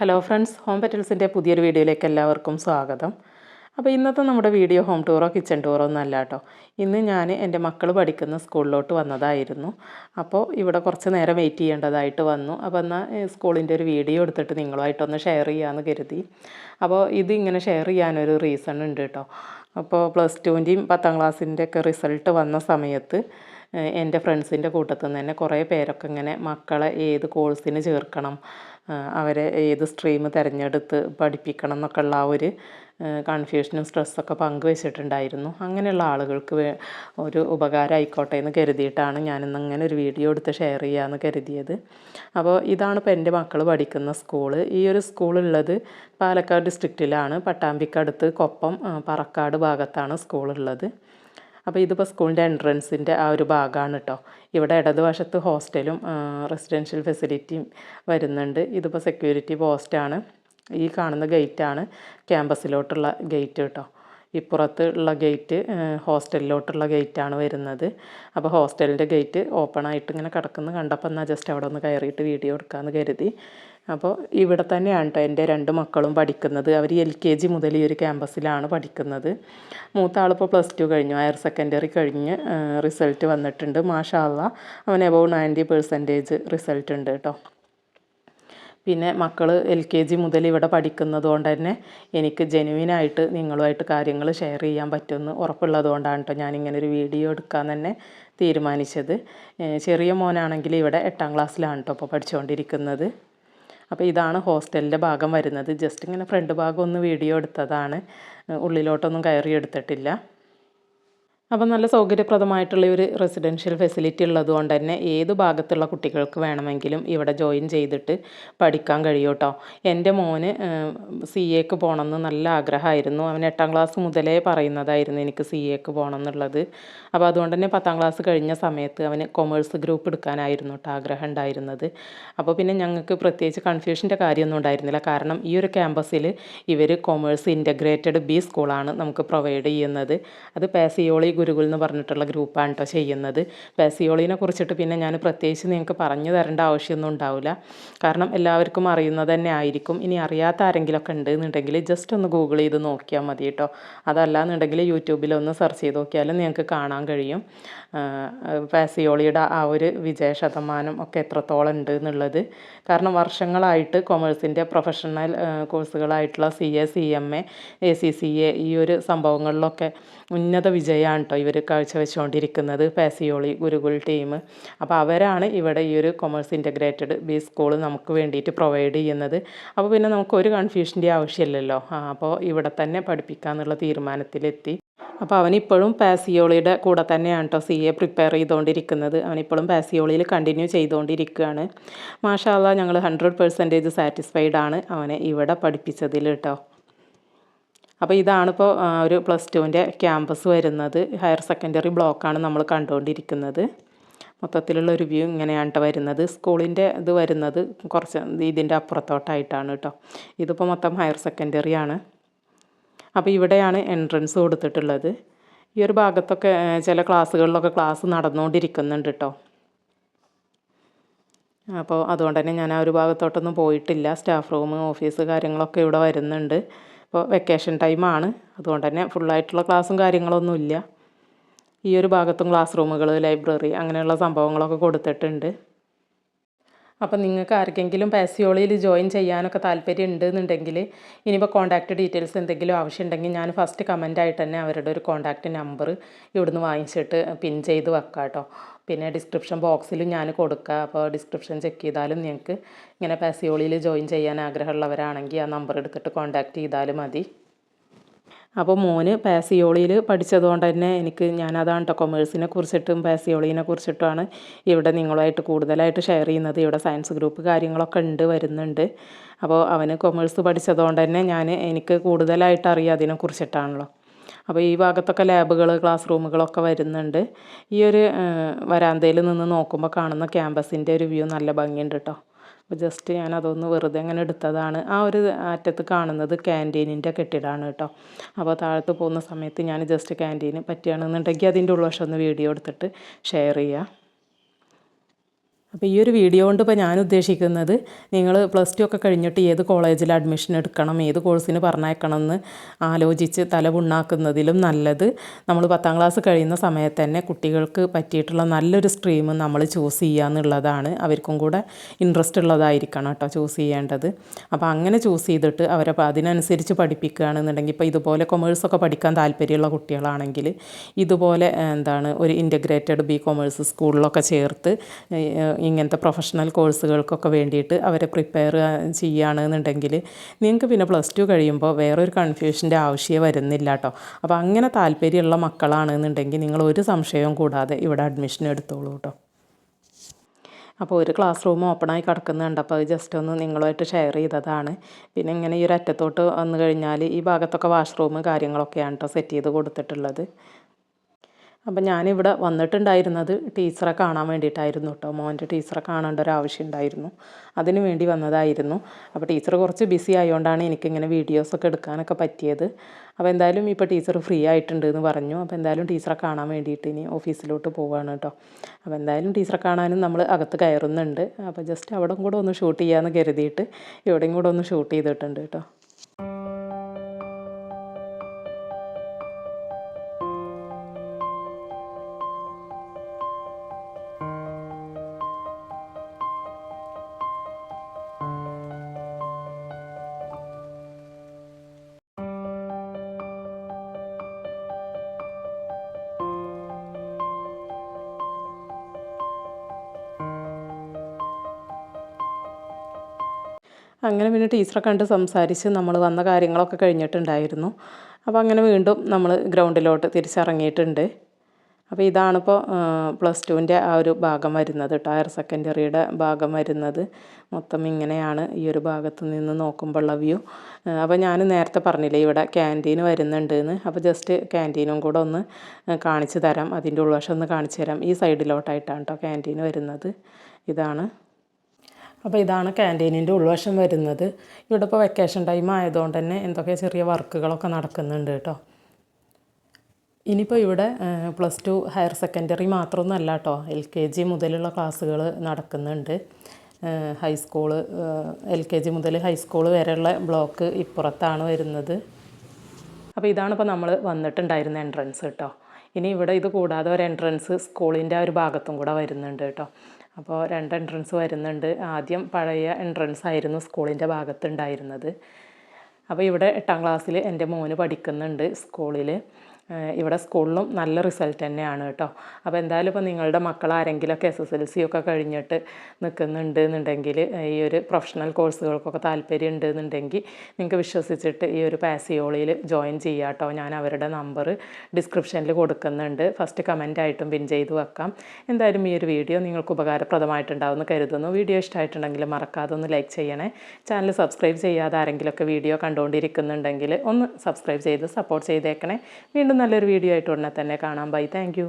Hello friends home പെറ്റൽസിന്റെ പുതിയൊരു വീഡിയോയിലേക്ക് എല്ലാവർക്കും സ്വാഗതം. അപ്പോൾ ഇന്നത്തെ നമ്മുടെ വീഡിയോ ഹോം ടൂറോ കിച്ചൺ ടൂറോ ഒന്നും അല്ല കേട്ടോ. ഇന്ന് ഞാൻ എന്റെ മക്കൾ പഠിക്കുന്ന സ്കൂളിലോട്ട് വന്നതായിരുന്നു. അപ്പോൾ ഇവിടെ കുറച്ച് നേരം വെയിറ്റ് ചെയ്യേണ്ടതായിട്ട് വന്നു. അപ്പോൾ എന്നാൽ സ്കൂളിന്റെ ഒരു വീഡിയോ എടുത്തിട്ട് നിങ്ങളുമായിട്ടൊന്ന് ഷെയർ ചെയ്യാമെന്ന് കരുതി. അപ്പോൾ ഇത് ഇങ്ങനെ ഷെയർ ചെയ്യാനൊരു റീസൺ ഉണ്ട് കേട്ടോ. അപ്പോൾ പ്ലസ് ടുവിന്റെയും പത്താം ക്ലാസ്സിന്റെ ഒക്കെ റിസൾട്ട് വന്ന സമയത്ത് എന്റെ ഫ്രണ്ട്സിന്റെ കൂട്ടത്തിൽ നിന്ന് തന്നെ കുറേ പേരൊക്കെ ഇങ്ങനെ മക്കളെ ഏത് കോഴ്സിന് ചേർക്കണം അവരെ ഏത് സ്ട്രീം തിരഞ്ഞെടുത്ത് പഠിപ്പിക്കണം എന്നൊക്കെ ഉള്ള ആ ഒരു കൺഫ്യൂഷനും സ്ട്രെസ്സൊക്കെ പങ്കുവെച്ചിട്ടുണ്ടായിരുന്നു. അങ്ങനെയുള്ള ആളുകൾക്ക് ഒരു ഉപകാരം ആയിക്കോട്ടെ എന്ന് കരുതിയിട്ടാണ് ഞാനിന്ന് അങ്ങനെ ഒരു വീഡിയോ എടുത്ത് ഷെയർ ചെയ്യാമെന്ന് കരുതിയത്. അപ്പോൾ ഇതാണ് ഇപ്പോൾ എന്റെ മക്കൾ പഠിക്കുന്ന സ്കൂൾ ഈ ഒരു സ്കൂളുള്ളത് പാലക്കാട് ഡിസ്ട്രിക്റ്റിലാണ് പട്ടാമ്പിക്കടുത്ത് കൊപ്പം പറക്കാട് ഭാഗത്താണ് സ്കൂളുള്ളത് അപ്പോൾ ഇതിപ്പോൾ സ്കൂളിന്റെ എൻട്രൻസിന്റെ ആ ഒരു ഭാഗമാണ് കേട്ടോ. ഇവിടെ ഇടതുവശത്ത് ഹോസ്റ്റലും റെസിഡൻഷ്യൽ ഫെസിലിറ്റിയും വരുന്നുണ്ട്. ഇതിപ്പോൾ സെക്യൂരിറ്റി പോസ്റ്റാണ്. ഈ കാണുന്ന ഗേറ്റാണ് ക്യാമ്പസിലോട്ടുള്ള ഗേറ്റ് കേട്ടോ. ഇപ്പുറത്ത് ഉള്ള ഗേറ്റ് ഹോസ്റ്റലിലോട്ടുള്ള ഗേറ്റാണ് വരുന്നത്. അപ്പോൾ ഹോസ്റ്റലിന്റെ ഗേറ്റ് ഓപ്പൺ ആയിട്ട് ഇങ്ങനെ കിടക്കുന്നത് കണ്ടപ്പോൾ എന്നാൽ ജസ്റ്റ് അവിടെ ഒന്ന് കയറിയിട്ട് വീഡിയോ എടുക്കാമെന്ന് കരുതി. അപ്പോൾ ഇവിടെ തന്നെയാണ് കേട്ടോ എന്റെ രണ്ട് മക്കളും പഠിക്കുന്നത്. അവർ എൽ കെ ജി മുതൽ ഈ ഒരു ക്യാമ്പസിലാണ് പഠിക്കുന്നത്. മൂത്ത ആളിപ്പോൾ പ്ലസ് ടു കഴിഞ്ഞു. ഹയർ സെക്കൻഡറി കഴിഞ്ഞ് റിസൾട്ട് വന്നിട്ടുണ്ട്. മാഷാള്ള അവൻ എബവ് നയന്റി പെർസെന്റേജ് റിസൾട്ട് ഉണ്ട് കേട്ടോ പിന്നെ മക്കൾ എൽ കെ ജി മുതൽ ഇവിടെ പഠിക്കുന്നത് കൊണ്ട് തന്നെ എനിക്ക് ജെനുവിനായിട്ട് നിങ്ങളുമായിട്ട് കാര്യങ്ങൾ ഷെയർ ചെയ്യാൻ പറ്റുമെന്ന് ഉറപ്പുള്ളത് കൊണ്ടാണ് കേട്ടോ ഞാനിങ്ങനൊരു വീഡിയോ എടുക്കാൻ തന്നെ തീരുമാനിച്ചത്. ചെറിയ മോനാണെങ്കിൽ ഇവിടെ എട്ടാം ക്ലാസ്സിലാണ് കേട്ടോ ഇപ്പോൾ പഠിച്ചുകൊണ്ടിരിക്കുന്നത്. അപ്പോൾ ഇതാണ് ഹോസ്റ്റലിന്റെ ഭാഗം വരുന്നത്. ജസ്റ്റ് ഇങ്ങനെ ഫ്രണ്ട് ഭാഗം ഒന്ന് വീഡിയോ എടുത്തതാണ്. ഉള്ളിലോട്ടൊന്നും കയറി എടുത്തിട്ടില്ല. അപ്പോൾ നല്ല സൗകര്യപ്രദമായിട്ടുള്ള ഒരു റെസിഡൻഷ്യൽ ഫെസിലിറ്റി ഉള്ളതുകൊണ്ട് തന്നെ ഏത് ഭാഗത്തുള്ള കുട്ടികൾക്ക് വേണമെങ്കിലും ഇവിടെ ജോയിൻ ചെയ്തിട്ട് പഠിക്കാൻ കഴിയും കേട്ടോ എന്റെ മോന് സി എക്ക് പോകണമെന്ന് നല്ല ആഗ്രഹമായിരുന്നു. അവൻ എട്ടാം ക്ലാസ് മുതലേ പറയുന്നതായിരുന്നു എനിക്ക് സി എക്ക് പോകണം എന്നുള്ളത്. അപ്പോൾ അതുകൊണ്ട് തന്നെ പത്താം ക്ലാസ് കഴിഞ്ഞ സമയത്ത് അവന് കൊമേഴ്സ് ഗ്രൂപ്പ് എടുക്കാനായിരുന്നു കേട്ടോ ആഗ്രഹം ഉണ്ടായിരുന്നത്. അപ്പോൾ പിന്നെ ഞങ്ങൾക്ക് പ്രത്യേകിച്ച് കൺഫ്യൂഷന്റെ കാര്യമൊന്നും ഉണ്ടായിരുന്നില്ല. കാരണം ഈ ഒരു ക്യാമ്പസിൽ ഇവർ കൊമേഴ്സ് ഇന്റഗ്രേറ്റഡ് ബി സ്കൂളാണ് നമുക്ക് പ്രൊവൈഡ് ചെയ്യുന്നത്. അത് പാസിയോളി ഗുരുകുൽ എന്ന് പറഞ്ഞിട്ടുള്ള ഗ്രൂപ്പാണ് കേട്ടോ ചെയ്യുന്നത്. പാസിയോളിനെ കുറിച്ചിട്ട് പിന്നെ ഞാൻ പ്രത്യേകിച്ച് നിങ്ങൾക്ക് പറഞ്ഞു തരേണ്ട ആവശ്യമൊന്നും ഉണ്ടാവില്ല. കാരണം എല്ലാവർക്കും അറിയുന്നത് തന്നെ ആയിരിക്കും. ഇനി അറിയാത്ത ആരെങ്കിലുമൊക്കെ ഉണ്ട് എന്നുണ്ടെങ്കിൽ ജസ്റ്റ് ഒന്ന് ഗൂഗിൾ ചെയ്ത് നോക്കിയാൽ മതി കേട്ടോ അതല്ല എന്നുണ്ടെങ്കിൽ യൂട്യൂബിൽ ഒന്ന് സെർച്ച് ചെയ്ത് നോക്കിയാലും നിങ്ങൾക്ക് കാണാൻ കഴിയും. പാസിയോളിയുടെ ആ ഒരു വിജയ ശതമാനം ഒക്കെ എത്രത്തോളം ഉണ്ട് എന്നുള്ളത്. കാരണം വർഷങ്ങളായിട്ട് കൊമേഴ്സിന്റെ professional കോഴ്സുകളായിട്ടുള്ള C A C M A A C C A ഈ ഒരു സംഭവങ്ങളിലൊക്കെ ഉന്നത വിജയമാണ് കേട്ടോ. ഇവർ കാഴ്ചവെച്ചുകൊണ്ടിരിക്കുന്നത് പാസിയോളി ഗുരുകുൽ ടീം. അപ്പോൾ അവരാണ് ഇവിടെ ഈ ഒരു കൊമേഴ്സ് ഇന്റഗ്രേറ്റഡ് ബി സ്കൂൾ നമുക്ക് വേണ്ടിയിട്ട് പ്രൊവൈഡ് ചെയ്യുന്നത്. അപ്പോൾ പിന്നെ നമുക്ക് ഒരു കൺഫ്യൂഷന്റെ ആവശ്യമില്ലല്ലോ. അപ്പോൾ ഇവിടെ തന്നെ പഠിപ്പിക്കാമെന്നുള്ള തീരുമാനത്തിലെത്തി. അപ്പോൾ അവനിപ്പോഴും പാസിയോളിയുടെ കൂടെ തന്നെയാണ് കേട്ടോ സി എ പ്രിപ്പയർ ചെയ്തുകൊണ്ടിരിക്കുന്നത് അവനിപ്പോഴും പാസിയോളിയിൽ കണ്ടിന്യൂ ചെയ്തുകൊണ്ടിരിക്കുകയാണ് മാഷാല്ല ഞങ്ങൾ ഹൺഡ്രഡ് പെർസെന്റേജ് സാറ്റിസ്ഫൈഡ് ആണ് അവനെ ഇവിടെ പഠിപ്പിച്ചതിൽ കേട്ടോ. അപ്പോൾ ഇതാണിപ്പോൾ ഒരു പ്ലസ് ടുവിന്റെ ക്യാമ്പസ് വരുന്നത്. ഹയർ സെക്കൻഡറി ബ്ലോക്കാണ് നമ്മൾ കണ്ടുകൊണ്ടിരിക്കുന്നത് മൊത്തത്തിലുള്ള ഒരു വ്യൂ ഇങ്ങനെയാണ് കേട്ടോ വരുന്നത്. സ്കൂളിന്റെ ഇത് വരുന്നത് കുറച്ച് ഇതിന്റെ അപ്പുറത്തോട്ടായിട്ടാണ് കേട്ടോ ഇതിപ്പോൾ മൊത്തം ഹയർ സെക്കൻഡറി ആണ്. അപ്പോൾ ഇവിടെയാണ് എൻട്രൻസ് കൊടുത്തിട്ടുള്ളത്. ഈ ഒരു ഭാഗത്തൊക്കെ ചില ക്ലാസ്സുകളിലൊക്കെ ക്ലാസ് നടന്നുകൊണ്ടിരിക്കുന്നുണ്ട് കേട്ടോ അപ്പോൾ അതുകൊണ്ട് തന്നെ ഞാൻ ആ ഒരു ഭാഗത്തോട്ടൊന്നും പോയിട്ടില്ല. സ്റ്റാഫ് റൂം ഓഫീസ് കാര്യങ്ങളൊക്കെ ഇവിടെ വരുന്നുണ്ട്. ഇപ്പോൾ വെക്കേഷൻ ടൈമാണ് അതുകൊണ്ട് തന്നെ ഫുള്ളായിട്ടുള്ള ക്ലാസ്സും കാര്യങ്ങളൊന്നും ഇല്ല. ഈ ഒരു ഭാഗത്തും ക്ലാസ് റൂമുകൾ ലൈബ്രറി അങ്ങനെയുള്ള സംഭവങ്ങളൊക്കെ കൊടുത്തിട്ടുണ്ട്. അപ്പം നിങ്ങൾക്ക് ആർക്കെങ്കിലും പാസിയോളിയിൽ ജോയിൻ ചെയ്യാനൊക്കെ താല്പര്യം ഉണ്ട് എന്നുണ്ടെങ്കിൽ ഇനിയിപ്പോൾ കോൺടാക്റ്റ് ഡീറ്റെയിൽസ് എന്തെങ്കിലും ആവശ്യമുണ്ടെങ്കിൽ ഞാൻ ഫസ്റ്റ് കമന്റ് ആയിട്ട് തന്നെ അവരുടെ ഒരു കോൺടാക്റ്റ് നമ്പർ ഇവിടുന്ന് വാങ്ങിച്ചിട്ട് പിൻ ചെയ്ത് വെക്കാം കേട്ടോ പിന്നെ ഡിസ്ക്രിപ്ഷൻ ബോക്സിൽ ഞാൻ കൊടുക്കുക അപ്പോൾ ഡിസ്ക്രിപ്ഷൻ ചെക്ക് ചെയ്താലും നിങ്ങൾക്ക് ഇങ്ങനെ പാസിയോളിയിൽ ജോയിൻ ചെയ്യാൻ ആഗ്രഹമുള്ളവരാണെങ്കിൽ ആ നമ്പർ എടുത്തിട്ട് കോൺടാക്റ്റ് ചെയ്താലും മതി. അപ്പോൾ മോന് പാസിയോളിയിൽ പഠിച്ചതുകൊണ്ട് തന്നെ എനിക്ക് ഞാനതാണ് കേട്ടോ കൊമേഴ്സിനെ കുറിച്ചിട്ടും പാസിയോളിനെ കുറിച്ചിട്ടുമാണ് ഇവിടെ നിങ്ങളുമായിട്ട് കൂടുതലായിട്ട് ഷെയർ ചെയ്യുന്നത്. ഇവിടെ സയൻസ് ഗ്രൂപ്പ് കാര്യങ്ങളൊക്കെ ഉണ്ട് വരുന്നുണ്ട്. അപ്പോൾ അവന് കൊമേഴ്സ് പഠിച്ചതുകൊണ്ട് തന്നെ ഞാൻ എനിക്ക് കൂടുതലായിട്ട് അറിയാം അതിനെ കുറിച്ചിട്ടാണല്ലോ. അപ്പോൾ ഈ ഭാഗത്തൊക്കെ ലാബുകൾ ക്ലാസ് റൂമുകളൊക്കെ വരുന്നുണ്ട്. ഈ ഒരു വരാന്തയിൽ നിന്ന് നോക്കുമ്പോൾ കാണുന്ന ക്യാമ്പസിന്റെ ഒരു വ്യൂ നല്ല ഭംഗിയുണ്ട് കേട്ടോ അപ്പോൾ ജസ്റ്റ് ഞാൻ അതൊന്ന് വെറുതെ അങ്ങനെ എടുത്തതാണ്. ആ ഒരു അറ്റത്ത് കാണുന്നത് ക്യാന്റീനിന്റെ കെട്ടിടമാണ് കേട്ടോ. അപ്പോൾ താഴത്ത് പോകുന്ന സമയത്ത് ഞാൻ ജസ്റ്റ് ക്യാന്റീന് പറ്റുകയാണെന്നുണ്ടെങ്കിൽ അതിന്റെ ഉൾവശം ഒന്ന് വീഡിയോ എടുത്തിട്ട് ഷെയർ ചെയ്യാം. അപ്പോൾ ഈ ഒരു വീഡിയോ കൊണ്ട് ഇപ്പോൾ ഞാൻ ഉദ്ദേശിക്കുന്നത് നിങ്ങൾ പ്ലസ് ടു ഒക്കെ കഴിഞ്ഞിട്ട് ഏത് കോളേജിൽ അഡ്മിഷൻ എടുക്കണം ഏത് കോഴ്സിന് പറഞ്ഞേക്കണം എന്ന് ആലോചിച്ച് തല പുണ്ണാക്കുന്നതിലും നല്ലത്. നമ്മൾ പത്താം ക്ലാസ് കഴിയുന്ന സമയത്ത് തന്നെ കുട്ടികൾക്ക് പറ്റിയിട്ടുള്ള നല്ലൊരു സ്ട്രീം നമ്മൾ ചൂസ് ചെയ്യുക എന്നുള്ളതാണ്. അവർക്കും കൂടെ ഇൻട്രസ്റ്റ് ഉള്ളതായിരിക്കണം കേട്ടോ ചൂസ് ചെയ്യേണ്ടത്. അപ്പോൾ അങ്ങനെ ചൂസ് ചെയ്തിട്ട് അവരെ അപ്പോൾ അതിനനുസരിച്ച് പഠിപ്പിക്കുകയാണെന്നുണ്ടെങ്കിൽ ഇപ്പോൾ ഇതുപോലെ കൊമേഴ്സൊക്കെ പഠിക്കാൻ താല്പര്യമുള്ള കുട്ടികളാണെങ്കിൽ ഇതുപോലെ എന്താണ് ഒരു ഇന്റഗ്രേറ്റഡ് ബി കൊമേഴ്സ് സ്കൂളിലൊക്കെ ചേർത്ത് ഇങ്ങനത്തെ പ്രൊഫഷണൽ കോഴ്സുകൾക്കൊക്കെ വേണ്ടിയിട്ട് അവരെ പ്രിപ്പയർ ചെയ്യുകയാണെന്നുണ്ടെങ്കിൽ നിങ്ങൾക്ക് പിന്നെ പ്ലസ് ടു കഴിയുമ്പോൾ വേറൊരു കൺഫ്യൂഷന്റെ ആവശ്യമേ വരുന്നില്ല കേട്ടോ അപ്പോൾ അങ്ങനെ താല്പര്യമുള്ള മക്കളാണെന്നുണ്ടെങ്കിൽ നിങ്ങൾ ഒരു സംശയവും കൂടാതെ ഇവിടെ അഡ്മിഷൻ എടുത്തോളൂ കേട്ടോ അപ്പോൾ ഒരു ക്ലാസ് റൂം ഓപ്പണായി കിടക്കുന്നുണ്ട്. അപ്പോൾ അത് ജസ്റ്റ് ഒന്ന് നിങ്ങളുമായിട്ട് ഷെയർ ചെയ്തതാണ്. പിന്നെ ഇങ്ങനെ ഈ ഒരു അറ്റത്തോട്ട് വന്നു കഴിഞ്ഞാൽ ഈ ഭാഗത്തൊക്കെ വാഷ്റൂം കാര്യങ്ങളൊക്കെയാണ് കേട്ടോ സെറ്റ് ചെയ്ത് കൊടുത്തിട്ടുള്ളത്. അപ്പം ഞാനിവിടെ വന്നിട്ടുണ്ടായിരുന്നത് ടീച്ചറെ കാണാൻ വേണ്ടിയിട്ടായിരുന്നു കേട്ടോ. മോന്റെ ടീച്ചറെ കാണേണ്ട ഒരു ആവശ്യം ഉണ്ടായിരുന്നു. അതിന് വേണ്ടി വന്നതായിരുന്നു. അപ്പോൾ ടീച്ചർ കുറച്ച് ബിസി ആയതുകൊണ്ടാണ് എനിക്കിങ്ങനെ വീഡിയോസൊക്കെ എടുക്കാനൊക്കെ പറ്റിയത്. അപ്പോൾ എന്തായാലും ഇപ്പോൾ ടീച്ചർ ഫ്രീ ആയിട്ടുണ്ട് എന്ന് പറഞ്ഞു. അപ്പോൾ എന്തായാലും ടീച്ചറെ കാണാൻ വേണ്ടിയിട്ട് ഇനി ഓഫീസിലോട്ട് പോവുകയാണ് കേട്ടോ. അപ്പോൾ എന്തായാലും ടീച്ചറെ കാണാനും നമ്മൾ അകത്ത് കയറുന്നുണ്ട്. അപ്പോൾ ജസ്റ്റ് അവിടെ കൂടെ ഒന്ന് ഷൂട്ട് ചെയ്യാമെന്ന് കരുതിയിട്ട് ഇവിടെയും കൂടെ ഒന്ന് ഷൂട്ട് ചെയ്തിട്ടുണ്ട് കേട്ടോ. അങ്ങനെ പിന്നെ ടീച്ചറെ കണ്ട് സംസാരിച്ച് നമ്മൾ വന്ന കാര്യങ്ങളൊക്കെ കഴിഞ്ഞിട്ടുണ്ടായിരുന്നു. അപ്പോൾ അങ്ങനെ വീണ്ടും നമ്മൾ ഗ്രൗണ്ടിലോട്ട് തിരിച്ചിറങ്ങിയിട്ടുണ്ട്. അപ്പോൾ ഇതാണിപ്പോൾ പ്ലസ് ടുവിന്റെ ആ ഒരു ഭാഗം വരുന്നത് കേട്ടോ. ഹയർ സെക്കൻഡറിയുടെ ഭാഗം വരുന്നത്. മൊത്തം ഇങ്ങനെയാണ് ഈ ഒരു ഭാഗത്ത് നിന്ന് നോക്കുമ്പോഴുള്ള വ്യൂ. അപ്പോൾ ഞാൻ നേരത്തെ പറഞ്ഞില്ലേ ഇവിടെ ക്യാന്റീൻ വരുന്നുണ്ട് എന്ന് അപ്പോൾ ജസ്റ്റ് ക്യാന്റീനും കൂടെ ഒന്ന് കാണിച്ചു തരാം. അതിന്റെ ഉൾവശം ഒന്ന് കാണിച്ചു തരാം. ഈ സൈഡിലോട്ടായിട്ടാണ് കേട്ടോ ക്യാന്റീൻ വരുന്നത്. ഇതാണ് അപ്പോൾ ഇതാണ് ക്യാന്റീനിന്റെ ഉൾവശം വരുന്നത്. ഇവിടെ ഇപ്പോൾ വെക്കേഷൻ ടൈം ആയതുകൊണ്ട് തന്നെ എന്തൊക്കെ ചെറിയ വർക്കുകളൊക്കെ നടക്കുന്നുണ്ട് കേട്ടോ. ഇനിയിപ്പോൾ ഇവിടെ പ്ലസ് ടു ഹയർ സെക്കൻഡറി മാത്രമൊന്നുമല്ല കേട്ടോ. എൽ കെ ജി മുതലുള്ള ക്ലാസ്സുകൾ നടക്കുന്നുണ്ട്. High school L K G മുതൽ ഹൈസ്കൂൾ വരെയുള്ള ബ്ലോക്ക് ഇപ്പുറത്താണ് വരുന്നത്. അപ്പോൾ ഇതാണ് ഇപ്പോൾ നമ്മൾ വന്നിട്ടുണ്ടായിരുന്ന എൻട്രൻസ് കേട്ടോ. ഇനി ഇവിടെ ഇത് കൂടാതെ ഒരു എൻട്രൻസ് സ്കൂളിന്റെ ആ ഒരു ഭാഗത്തും കൂടെ വരുന്നുണ്ട് കേട്ടോ. അപ്പോൾ രണ്ട് എൻട്രൻസ് വരുന്നുണ്ട്. ആദ്യം പഴയ എൻട്രൻസ് ആയിരുന്നു സ്കൂളിന്റെ ഭാഗത്തുണ്ടായിരുന്നത്. അപ്പോൾ ഇവിടെ എട്ടാം ക്ലാസ്സിൽ എന്റെ മോന് പഠിക്കുന്നുണ്ട് സ്കൂളിൽ ഇവിടെ സ്കൂളിലും നല്ല റിസൾട്ട് തന്നെയാണ് കേട്ടോ. അപ്പോൾ എന്തായാലും ഇപ്പോൾ നിങ്ങളുടെ മക്കൾ ആരെങ്കിലുമൊക്കെ എസ് എസ് എൽ സി ഒക്കെ കഴിഞ്ഞിട്ട് നിൽക്കുന്നുണ്ട് എന്നുണ്ടെങ്കിൽ ഈ ഒരു പ്രൊഫഷണൽ കോഴ്സുകൾക്കൊക്കെ താല്പര്യം ഉണ്ട് എന്നുണ്ടെങ്കിൽ നിങ്ങൾക്ക് വിശ്വസിച്ചിട്ട് ഈ ഒരു പാസിയോളിയിൽ ജോയിൻ ചെയ്യുക കേട്ടോ. ഞാൻ അവരുടെ നമ്പർ ഡിസ്ക്രിപ്ഷനിൽ കൊടുക്കുന്നുണ്ട്. ഫസ്റ്റ് കമന്റ് ആയിട്ടും പിൻ ചെയ്ത് വെക്കാം. എന്തായാലും ഈ ഒരു വീഡിയോ നിങ്ങൾക്ക് ഉപകാരപ്രദമായിട്ടുണ്ടാവുമെന്ന് കരുതുന്നു. വീഡിയോ ഇഷ്ടമായിട്ടുണ്ടെങ്കിൽ മറക്കാതെ ഒന്ന് ലൈക്ക് ചെയ്യണേ. ചാനൽ സബ്സ്ക്രൈബ് ചെയ്യാതെ ആരെങ്കിലുമൊക്കെ വീഡിയോ കണ്ടുകൊണ്ടിരിക്കുന്നുണ്ടെങ്കിൽ ഒന്ന് സബ്സ്ക്രൈബ് ചെയ്ത് സപ്പോർട്ട് ചെയ്തേക്കണേ. വീണ്ടും നല്ലൊരു വീഡിയോ ആയിട്ട് ഉടനെ തന്നെ കാണാം. Bye thank